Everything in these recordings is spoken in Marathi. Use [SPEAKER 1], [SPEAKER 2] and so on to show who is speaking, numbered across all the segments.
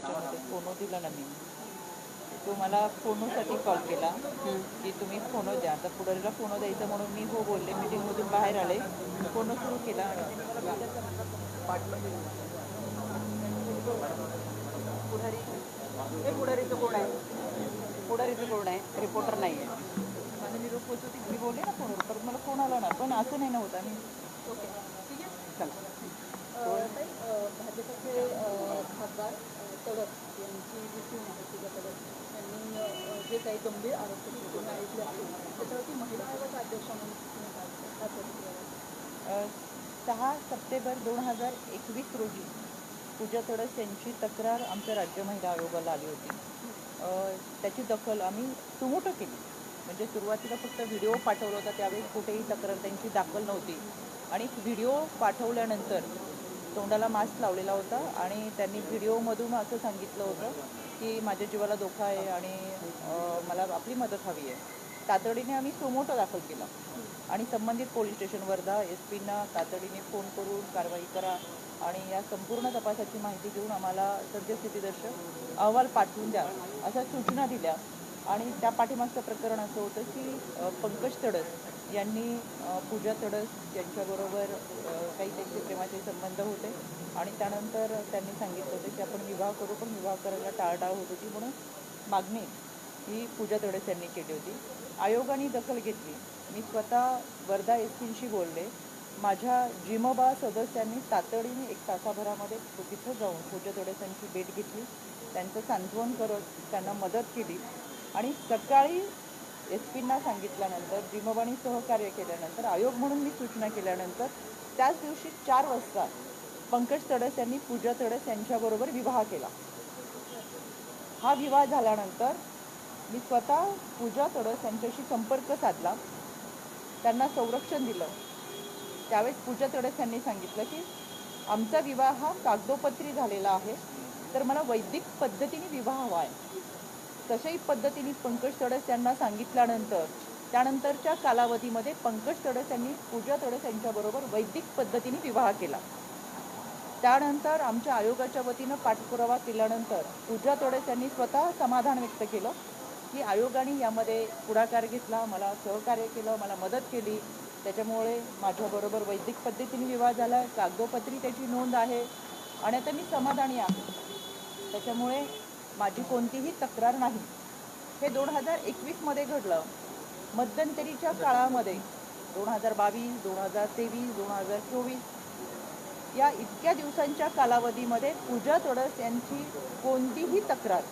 [SPEAKER 1] याच्यामध्ये फोनो दिला ना मी. तो मला फोनोसाठी कॉल केला की तुम्ही फोनो द्या. आता पुढारीला फोनो द्यायचा म्हणून मी हो बोलले. मीटिंगमधून बाहेर आले फोनो सुरू केला.
[SPEAKER 2] पुढारी? हे पुढारीचं कोण आहे? पुढारीचं कोण आहे? रिपोर्टर नाही आहे.
[SPEAKER 1] माझा निरोप पोच होती. मी बोलले ना फोनवर परत मला फोन आला ना. पण असं नाही ना होत. आणि
[SPEAKER 2] ओके. ठीक आहे. चला
[SPEAKER 3] ताई, अ, भाजपचे अ, खासदार अ, तडस यांची जी सून आहे पूजा तडस यांनी अ, जे काही गंभीर आरोप तुम्ही ऐकले असतील त्याच्यावरती महिला आयोगाच्या अध्यक्ष म्हणून
[SPEAKER 1] सहा सप्टेंबर दोन हजार एकवीस रोजी पूजा तडस यांची तक्रार आमच्या राज्य महिला आयोगाला आली होती. त्याची दखल आम्ही सुमोटो केली. म्हणजे सुरुवातीला फक्त व्हिडिओ पाठवला होता त्यावेळी कुठेही तक्रार त्यांची दाखल नव्हती. आणि व्हिडिओ पाठवल्यानंतर तोंडाला मास्क लावलेला होता आणि त्यांनी व्हिडिओमधून असं सांगितलं होतं की माझ्या जीवाला धोका आहे आणि मला आपली मदत हवी आहे. तातडीने आम्ही सोमोटो दाखल केला आणि संबंधित पोलीस स्टेशन वर्धा एस पींना तातडीने फोन करून कारवाई करा आणि या संपूर्ण तपासाची माहिती घेऊन आम्हाला सद्यस्थितीदर्शक अहवाल पाठवून द्या अशा सूचना दिल्या. आणि त्या पाठीमागचं प्रकरण असं होतं की पंकज तडस यांनी पूजा तडस यांच्याबरोबर काही त्यांचे प्रेमाचे संबंध होते आणि त्यानंतर त्यांनी सांगितलं होतं की आपण विवाह करू पण विवाह करायला टाळटाळ होत होती म्हणून मागणी ही पूजा तडस यांनी केली होती. आयोगाने दखल घेतली. मी स्वतः वर्धा एस पींशी बोलले. माझ्या जिमबा सदस्यांनी तातडीने एक तासाभरामध्ये तिथं जाऊन पूजा तडस यांची भेट घेतली. त्यांचं सांत्वन करत त्यांना मदत केली. आणि सकाळी एस पींना सांगितल्यानंतर जिमबानी सहकार्य केल्यानंतर आयोग म्हणून मी सूचना केल्यानंतर त्याच दिवशी चार वाजता पंकज तडस यांनी पूजा तडस यांच्याबरोबर विवाह केला. हा विवाह झाल्यानंतर मी स्वतः पूजा तडस यांच्याशी संपर्क साधला. त्यांना संरक्षण दिलं. त्यावेळेस पूजा तडस यांनी सांगितलं की आमचा विवाह हा कागदोपत्री झालेला आहे तर मला वैदिक पद्धतीने विवाह हवा आहे. तशाही पद्धतीने पंकज तडस यांना सांगितल्यानंतर त्यानंतरच्या कालावधीमध्ये पंकज तडस यांनी पूजा तडस यांच्याबरोबर वैदिक पद्धतीने विवाह केला. त्यानंतर आमच्या आयोगाच्या वतीनं पाठपुरावा केल्यानंतर पूजा तडस यांनी स्वतः समाधान व्यक्त केलं की आयोगाने यामध्ये पुढाकार घेतला मला सहकार्य केलं मला मदत केली. त्याच्यामुळे माझ्याबरोबर वैदिक पद्धतीने विवाह झाला कागदोपत्री त्याची नोंद आहे आणि आता मी समाधानी आहे. त्याच्यामुळे माझी कोणतीही तक्रार नाही. हे दोन हजार एकवीसमध्ये घडलं. मध्यंतरीच्या काळामध्ये दोन हजार बावीस दोन हजार तेवीस दोन हजार चोवीस या इतक्या दिवसांच्या कालावधीमध्ये पूजा तोडस यांची कोणतीही तक्रार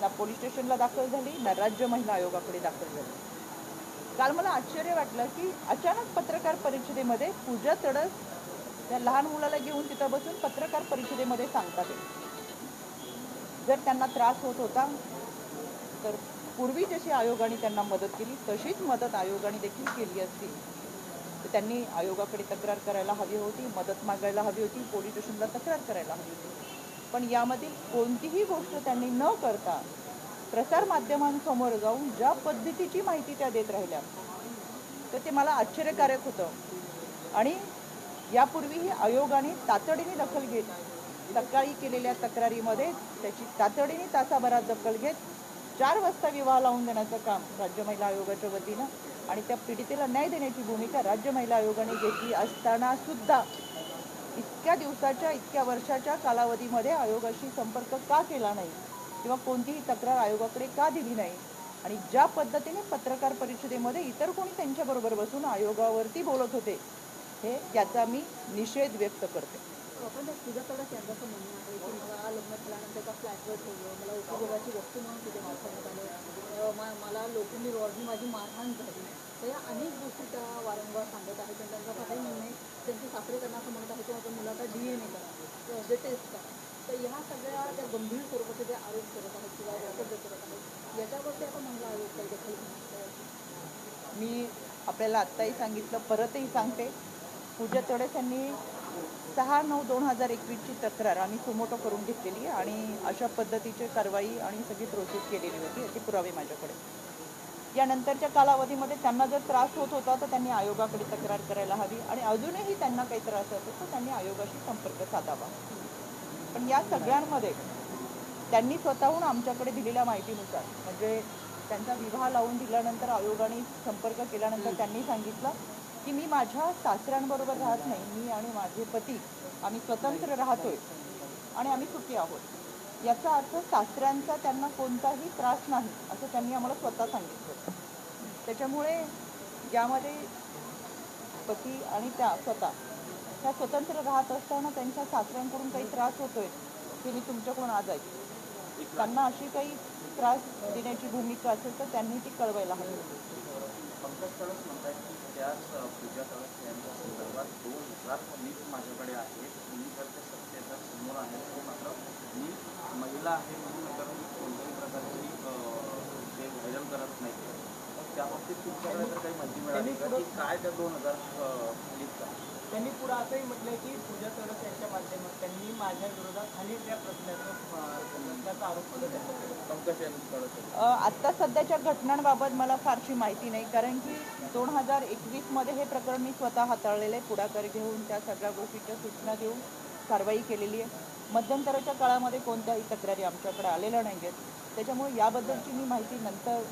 [SPEAKER 1] ना पोलीस स्टेशनला दाखल झाली ना राज्य महिला आयोगाकडे दाखल झाली. काल मला आश्चर्य वाटलं की अचानक पत्रकार परिषदेमध्ये पूजा तडस त्या लहान मुलाला घेऊन तिथं बसून पत्रकार परिषदेमध्ये सांगतात. जर त्यांना त्रास होत होता तर पूर्वी जशी आयोगाने त्यांना मदत केली तशीच मदत आयोगाने देखील केली असती. तर त्यांनी आयोगाकडे तक्रार करायला हवी होती मदत मागायला हवी होती पोलीस स्टेशनला तक्रार करायला हवी होती. पण यामधील कोणतीही गोष्ट त्यांनी न करता प्रसार माध्यमांसमोर जाऊन ज्या पद्धतीची माहिती त्या देत राहिल्या तर ते मला आश्चर्यकारक होतं. आणि यापूर्वीही आयोगाने तातडीने दखल घेत सकाळी केलेल्या तक्रारीमध्ये त्याची तातडीने तासाभरात दखल घेत चार वाजता विवाह लावून देण्याचं काम राज्य महिला आयोगाच्या वतीनं आणि त्या पीडितेला न्याय देण्याची भूमिका राज्य महिला आयोगाने घेतली असताना सुद्धा इतक्या दिवसाच्या इतक्या वर्षाच्या कालावधीमध्ये आयोगाशी संपर्क का केला नाही? किंवा कोणतीही तक्रार आयोगाकडे का दिली नाही? आणि ज्या पद्धतीने पत्रकार परिषदेमध्ये इतर कोणी त्यांच्याबरोबर बसून आयोगावरती बोलत होते हे याचा मी निषेध व्यक्त करते.
[SPEAKER 3] प्रॉपर त्या पूजा यांचं असं म्हणणं आहे. की मला लग्न केल्यानंतर एका फ्लॅटवर ठेवलं. मला उपभोगाची वस्तू म्हणून तिथे वापरण्यात आलं. मा- मला लोकांनी रॉडनी माझी मारहाण झाली. तर या अनेक गोष्टी त्या वारंवार सांगत आहेत. आणि त्यांचा आता काही निर्णय त्यांचे सासरे त्यांना असं म्हणत आहे की माझ्या मुलाचा डी एन ए करा जे टेस्ट करा. तर ह्या सगळ्या त्या गंभीर स्वरूपाचे जे आरोप करत आहेत किंवा वक्तव्य करत आहेत याच्यावरती आपण महिला आरोप काही दखल
[SPEAKER 1] मी आपल्याला आत्ताही सांगितलं परतही सांगते. पूजा तडस यांनी सहा नऊ दोन हजार एकवीसची तक्रार आम्ही सुमोटो करून घेतलेली आणि अशा पद्धतीची कारवाई आणि सगळी प्रोसेस केलेली होती याचे पुरावे माझ्याकडे. यानंतरच्या कालावधीमध्ये त्यांना जर त्रास होत होता तर त्यांनी आयोगाकडे तक्रार करायला हवी आणि अजूनही त्यांना काही त्रास होतो तर त्यांनी आयोगाशी संपर्क साधावा. पण या सगळ्यांमध्ये त्यांनी स्वतःहून आमच्याकडे दिलेल्या माहितीनुसार म्हणजे त्यांचा विवाह लावून दिल्यानंतर आयोगाने संपर्क केल्यानंतर त्यांनी सांगितलं की मी माझ्या सासऱ्यांबरोबर राहत नाही. मी आणि माझे पती आम्ही स्वतंत्र राहतोय. आणि आम्ही सुखी आहोत. याचा अर्थ सासऱ्यांचा त्यांना कोणताही त्रास नाही असं त्यांनी आम्हाला स्वतः सांगितलं. त्याच्यामुळे यामध्ये पती आणि त्या स्वतः त्या स्वतंत्र राहत असताना त्यांच्या सासऱ्यांकडून काही त्रास होतोय की मी तुमच्याकडून आज ऐकते त्यांना अशी काही त्रास देण्याची भूमिका असेल तर त्यांनी ती कळवायला हवी
[SPEAKER 4] पंकज कळस म्हणतात की त्याच अ, पूजा कळस यांच्या संदर्भात दोन हजार माझ्याकडे आहेत. मी जर ते सत्याच्या समोर आहे तर मात्र मी महिला आहे म्हणून तर मी कोणत्याही प्रकारची ते व्हायरल करत नाही. त्या बाबतीत तुमच्याकडे तर काही माहिती मिळाली की? काय त्या दोन हजार लीक
[SPEAKER 5] त्यांनी पुढे असंही म्हटलं की पूजा तरस यांच्या माध्यमात त्यांनी माझ्या विरोधात खालील प्रश्नाचा आरोप केला.
[SPEAKER 1] आत्ता सध्याच्या घटनांबाबत मला फारशी माहिती नाही कारण की दोन हजार एकवीसमध्ये हे प्रकरण मी स्वतः हाताळलेलं आहे पुढाकार घेऊन त्या सगळ्या गोष्टीच्या सूचना देऊन कारवाई केलेली आहे. मध्यंतराच्या काळामध्ये कोणत्याही तक्रारी आमच्याकडे आलेल्या नाही आहेत त्याच्यामुळे याबद्दलची मी माहिती नंतर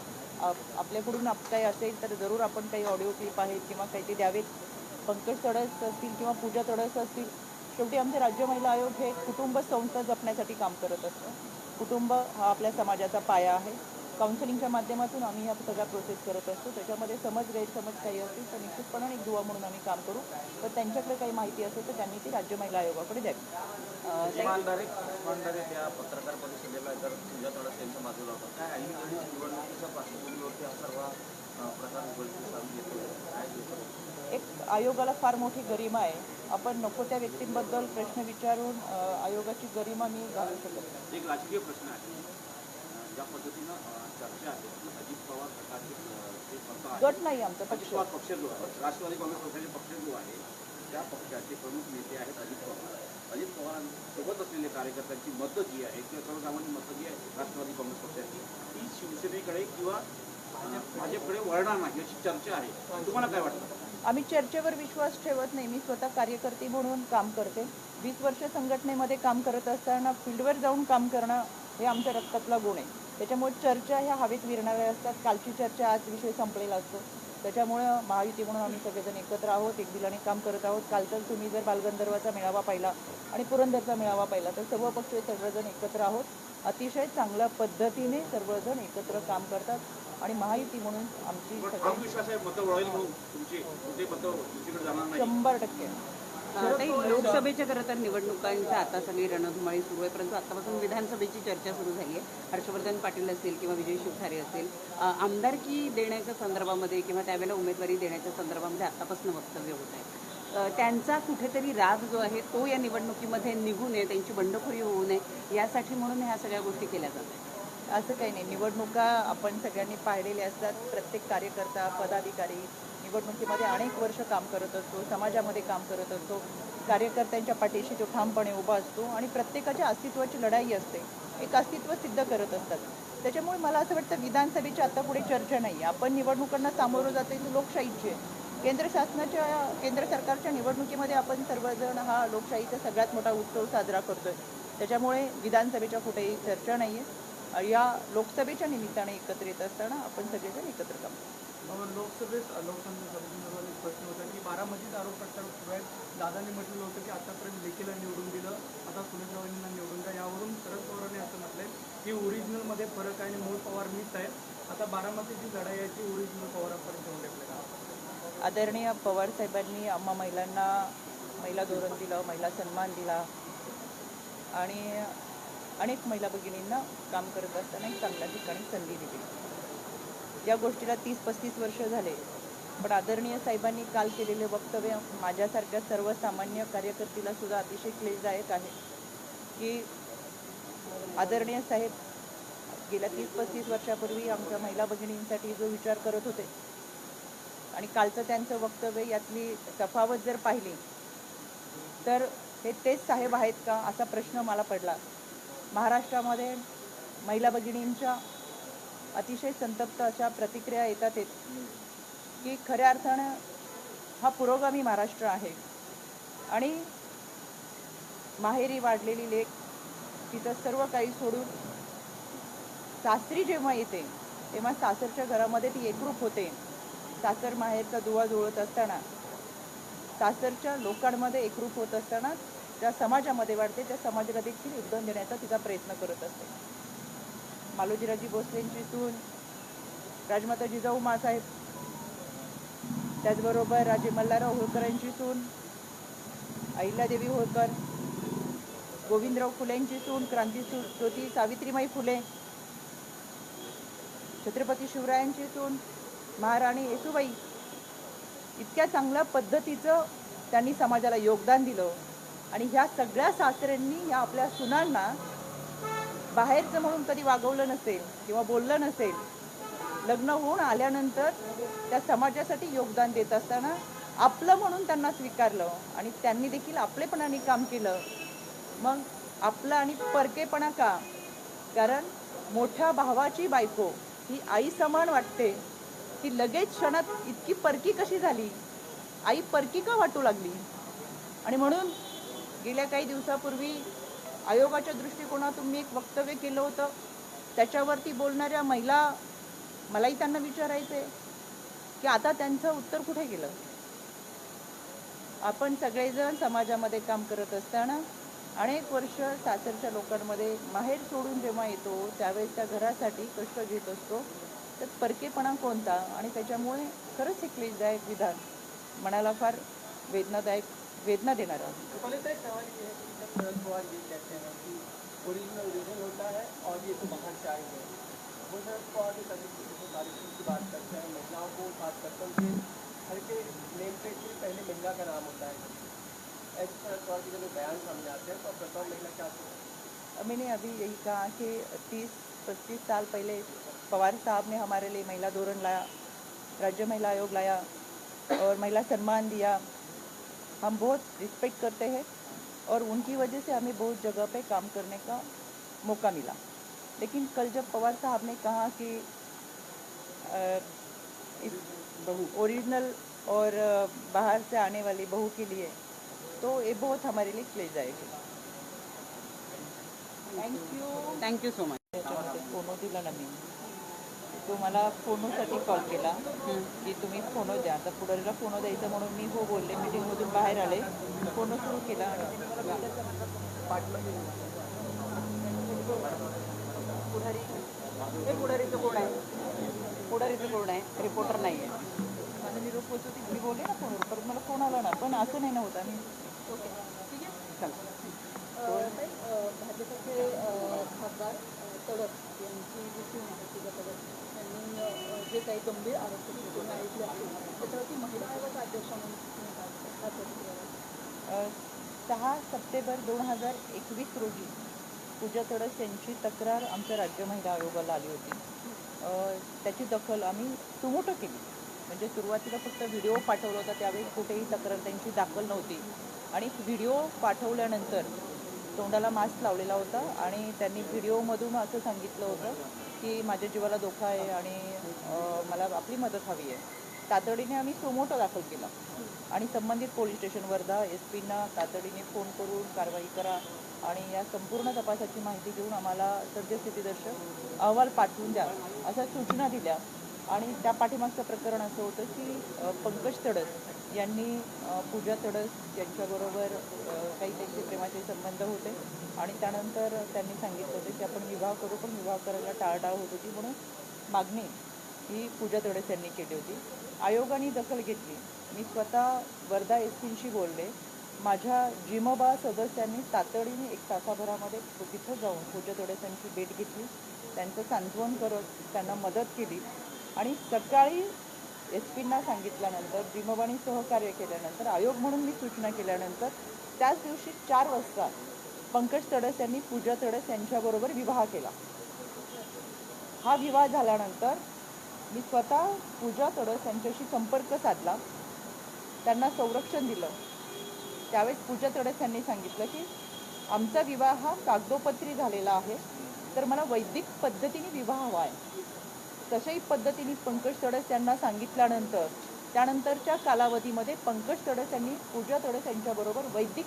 [SPEAKER 1] आपल्याकडून आप काही असेल तर जरूर आपण काही ऑडिओ क्लिप आहेत किंवा काही ते द्यावेत. पंकज तडस असतील किंवा पूजा तडस असतील शेवटी आमचे राज्य महिला आयोग हे कुटुंब संस्था जपण्यासाठी काम करत असतं. कुटुंब हा आपल्या समाजाचा पाया आहे. काउन्सिलिंगच्या माध्यमातून आम्ही ह्या सगळ्या प्रोसेस करत असतो. त्याच्यामध्ये समज गैरसमज काही असतील तर निश्चितपणाने एक दुवा म्हणून आम्ही काम करू. तर त्यांच्याकडे काही माहिती असेल तर त्यांनी ती राज्य महिला आयोगाकडे द्यावी.
[SPEAKER 4] पत्रकार परिषदेला जर पूजा तळस यांच्या बाजूला होता काय आई निवडणुकीच्या पार्श्वभूमीवरती हा सर्व अ, प्रकार उघडकीस आणून येतो काय दिसतं?
[SPEAKER 1] एक आयोगाला फार मोठी गरिमा आहे. आपण नको त्या व्यक्तींबद्दल प्रश्न विचारून आयोगाची गरिमा मी घालू शकत नाही.
[SPEAKER 6] एक राजकीय प्रश्न आहे. ज्या पद्धतीनं चर्चा आहे अजित पवार गटाचे
[SPEAKER 1] गट नाही आमचा पक्ष.
[SPEAKER 6] पक्ष जो आहे राष्ट्रवादी काँग्रेस पक्षाचे पक्ष जो आहे त्या पक्षाचे प्रमुख नेते आहेत अजित पवार. अजित पवारांसोबत असलेले कार्यकर्त्यांची मतं जी आहे किंवा सर्वसामान्य मतं जी आहे राष्ट्रवादी काँग्रेस पक्षाची ती शिवसेनेकडे किंवा भाजपकडे वळणार नाही अशी चर्चा आहे. तुम्हाला काय वाटतं?
[SPEAKER 1] आम्ही चर्चेवर विश्वास ठेवत नाही. मी स्वतः कार्यकर्ती म्हणून काम करते. वीस वर्ष संघटनेमध्ये काम करत असताना फील्डवर जाऊन काम करणं हे आमच्या रक्तातला गुण आहे. त्याच्यामुळे चर्चा ह्या हवेत विरणाऱ्या असतात. कालची चर्चा आज विषय संपलेला असतो. त्याच्यामुळं महायुती म्हणून आम्ही सगळेजण एकत्र आहोत. एक दिलाने काम करत आहोत. कालचाच तुम्ही जर बालगंधर्वाचा मेळावा पाहिला आणि पुरंदरचा मेळावा पाहिला तर सर्व पक्ष सर्वजण एकत्र आहोत. अतिशय चांगल्या पद्धतीने सर्वजण एकत्र काम करतात. आणि महायुती म्हणून आमची शंभर टक्के.
[SPEAKER 2] लोकसभेच्या खरं तर निवडणुकांच्या आता सगळी रणधुमाळी सुरू आहे परंतु आतापासून विधानसभेची चर्चा सुरू झाली आहे. हर्षवर्धन पाटील असतील किंवा विजय शिवठारे असतील अं, आमदारकी देण्याच्या संदर्भामध्ये किंवा त्यावेळेला उमेदवारी देण्याच्या संदर्भामध्ये आतापासून वक्तव्य होत आहे. त्यांचा कुठेतरी राग जो आहे तो या निवडणुकीमध्ये निघू नये त्यांची बंडखोरी होऊ नये यासाठी म्हणून ह्या सगळ्या गोष्टी केल्या जात आहेत.
[SPEAKER 1] असं काही नाही. निवडणुका आपण सगळ्यांनी पाहिलेल्या असतात. प्रत्येक कार्यकर्ता पदाधिकारी निवडणुकीमध्ये अनेक वर्ष काम करत असतो समाजामध्ये काम करत असतो. कार्यकर्त्यांच्या पाठीशी तो ठामपणे उभा असतो आणि प्रत्येकाच्या अस्तित्वाची लढाई असते. एक अस्तित्व सिद्ध करत असतात. त्याच्यामुळे मला असं वाटतं विधानसभेची आता पुढे चर्चा नाही. आपण निवडणुकांना सामोरं जाते ही लोकशाहीची आहे. केंद्र शासनाच्या केंद्र सरकारच्या निवडणुकीमध्ये आपण सर्वजण हा लोकशाहीचा सगळ्यात मोठा उत्सव साजरा करतोय. त्याच्यामुळे विधानसभेच्या कुठेही चर्चा नाही आहे या लोकसभेच्या निमित्ताने एकत्र येत असताना आपण सगळेजण एकत्र काम
[SPEAKER 5] लोकसभेत समितीमध्ये एक प्रश्न होता की बारामतीत आरोप प्रत्यारोप दादांनी म्हटलेलं होतं की आतापर्यंत लेखीला निवडून दिलं. आता सुनीलरावांना निवडून द्या. यावरून शरद पवारांनी असं म्हटलंय की ओरिजिनलमध्ये फरक आहे आणि मूळ पवार मीच आहे. आता बारामतीची लढाई आहे ती ओरिजिनल पवारांपर्यंत घेऊन टाकले
[SPEAKER 1] आदरणीय पवार साहेबांनी आम्हा महिलांना महिला धोरण दिलं महिला सन्मान दिला. आणि अनेक महिला भगिनींना काम करत असताना एक चांगल्या ठिकाणी संधी दिली. या गोष्टीला तीस पस्तीस वर्ष झाले. पण आदरणीय साहेबांनी काल केलेले वक्तव्य माझ्यासारख्या सर्वसामान्य कार्यकर्तीला सुद्धा अतिशय क्लेशदायक आहे. की आदरणीय साहेब गेल्या तीस पस्तीस वर्षापूर्वी आमच्या महिला भगिनींसाठी जो विचार करत होते आणि कालचं त्यांचं वक्तव्य यातली तफावत जर पाहिली तर हे तेच साहेब आहेत का असा प्रश्न मला पडला. महाराष्ट्रामध्ये महिला भगिनींच्या अतिशय संतप्त अशा प्रतिक्रिया येतात आहेत. की खऱ्या अर्थानं हा पुरोगामी महाराष्ट्र आहे. आणि माहेरी वाढलेली लेख तिथं सर्व काही सोडून सासरी जेव्हा येते तेव्हा सासरच्या घरामध्ये ती एकरूप होते. सासर माहेरचा दुवा जुळत असताना सासरच्या लोकांमध्ये एकरूप होत असताना ज्या समाजामध्ये वाढते त्या समाजाला देखील योगदान देण्याचा तिचा प्रयत्न करत असते. मालोजीराजी भोसलेंची सून राजमाता जिजाऊ मासाहेब त्याचबरोबर राजे मल्हारराव होळकरांची सून अहिल्यादेवी होळकर गोविंदराव फुलेंची सून क्रांती ज्योती सावित्रीमाई फुले छत्रपती शिवरायांची सून महाराणी येसुबाई इतक्या चांगल्या पद्धतीचं त्यांनी समाजाला योगदान दिलं. आणि ह्या सगळ्या सासऱ्यांनी या आपल्या सुनांना बाहेरचं म्हणून कधी वागवलं नसेल किंवा बोललं नसेल लग्न होऊन आल्यानंतर त्या समाजासाठी योगदान देत असताना आपलं म्हणून त्यांना स्वीकारलं आणि त्यांनी देखील आपलेपणाने काम केलं. मग आपलं आणि परकेपणा का? कारण मोठ्या भावाची बायको ही आई समान वाटते. ती लगेच क्षणात इतकी परकी कशी झाली? आई परकी का वाटू लागली? आणि म्हणून गेल्या काही दिवसापूर्वी आयोगाच्या दृष्टिकोनातून मी एक वक्तव्य केलं होतं. त्याच्यावरती बोलणाऱ्या महिला मलाही त्यांना विचारायचं आहे की आता त्यांचं उत्तर कुठे गेलं? आपण सगळेजण समाजामध्ये काम करत असताना अनेक वर्ष सासरच्या लोकांमध्ये माहेर सोडून जेव्हा येतो त्यावेळेस त्या घरासाठी कष्ट घेत असतो. तर परकेपणा कोणता? आणि त्याच्यामुळे खरंच हे क्लेशदायक विधान मनाला फार वेदनादायक वेदना
[SPEAKER 5] देना सवाल ये है कि जब शरद ये कहते हैं कि ओरिजिनल रीजन होता है और ये तो बाहर से आए हैं। वो शरद पवार के कार्यक्रम की बात करते हैं महिलाओं को बात करते हैं उनके के नेम प्लेट पहले महिला का नाम होता है। ऐसे शरद के जब बयान सामने आते हैं तो आप महिला क्या सोचते
[SPEAKER 1] मैंने अभी यही कहा कि तीस पच्चीस साल पहले पवार साहब ने हमारे लिए महिला धोरण लाया राज्य महिला आयोग लाया और महिला सम्मान दिया। हम बहुत रिस्पेक्ट करते हैं और उनकी वजह से हमें बहुत जगह पे काम करने का मौका मिला। लेकिन कल जब पवार साहब ने कहा कि इस बहू ओरिजिनल और बाहर से आने वाली बहू के लिए तो ये बहुत हमारे लिए क्लेश जाएगी।
[SPEAKER 2] Thank
[SPEAKER 1] you thank you so much तो मला फोनोसाठी कॉल केला की तुम्ही फोनो द्या. आता पुढारीला फोनो द्यायचा म्हणून मी हो बोलले. मीटिंगमधून बाहेर आले. फोनो सुरू केला पुढारी?
[SPEAKER 2] हे पुढारीचं कोण आहे? पुढारीचं कोण आहे? रिपोर्टर नाही आहे.
[SPEAKER 1] माझा निरोप होती मी बोलले ना फोनवर परत मला फोन आला ना. पण असं नाही ना होता. मी
[SPEAKER 2] चला.
[SPEAKER 3] ताई, अ, भाजपचे अ, खासदार अ, तडस यांची जी सून आहे पूजा जे काही गंभीर आरोप ऐकले आहेत त्याच्यावरती महिला आयोग अध्यक्ष म्हणून
[SPEAKER 1] सहा सप्टेंबर दोन हजार एकवीस रोजी पूजा तडस यांची तक्रार आमच्या राज्य महिला आयोगाला आली होती. त्याची दखल आम्ही सुमोटं केली. म्हणजे सुरुवातीला फक्त व्हिडिओ पाठवला होता त्यावेळी कुठेही तक्रार त्यांची दाखल नव्हती. आणि व्हिडिओ पाठवल्यानंतर तोंडाला मास्क लावलेला होता आणि त्यांनी व्हिडिओमधून असं सांगितलं होतं की माझ्या जीवाला धोका आहे आणि मला आपली मदत हवी आहे. तातडीने आम्ही सोमोटो दाखल केला. आणि संबंधित पोलीस स्टेशन वर्धा एस पींना तातडीने फोन करून कारवाई करा आणि या संपूर्ण तपासाची माहिती घेऊन आम्हाला सद्यस्थितीदर्शक अहवाल पाठवून द्या अशा सूचना दिल्या. आणि त्या पाठीमागचं प्रकरण असं होतं की पंकज तडस यांनी पूजा तडस यांच्याबरोबर काही त्यांचे प्रेमाचे संबंध होते. आणि त्यानंतर त्यांनी सांगितलं होतं की आपण विवाह करू पण विवाह करायला टाळटाळ होत होती म्हणून मागणी ही पूजा तडस यांनी केली होती. आयोगाने दखल घेतली. मी स्वतः वर्धा एस पींशी बोलले. माझ्या जिमोबा सदस्यांनी तातडीने एक तासाभरामध्ये तिथं जाऊन पूजा तडस यांची भेट घेतली. त्यांचं सांत्वन करत त्यांना मदत केली. आणि सकाळी एस पींना सांगितल्यानंतर जिमोबाने सहकार्य केल्यानंतर आयोग म्हणून मी सूचना केल्यानंतर त्याच दिवशी चार वाजता पंकज तडस यांनी पूजा तडस यांच्याबरोबर विवाह केला. हा विवाह झाल्यानंतर मी स्वतः पूजा तडस यांच्याशी संपर्क साधला. त्यांना संरक्षण दिलं. त्यावेळेस पूजा तडस यांनी सांगितलं की आमचा विवाह हा कागदोपत्री झालेला आहे तर मला वैदिक पद्धतीने विवाह हवा आहे. तशाही पद्धतीने पंकज तडस यांना सांगितल्यानंतर त्यानंतरच्या कालावधीमध्ये पंकज तडस यांनी पूजा तडस यांच्याबरोबर वैदिक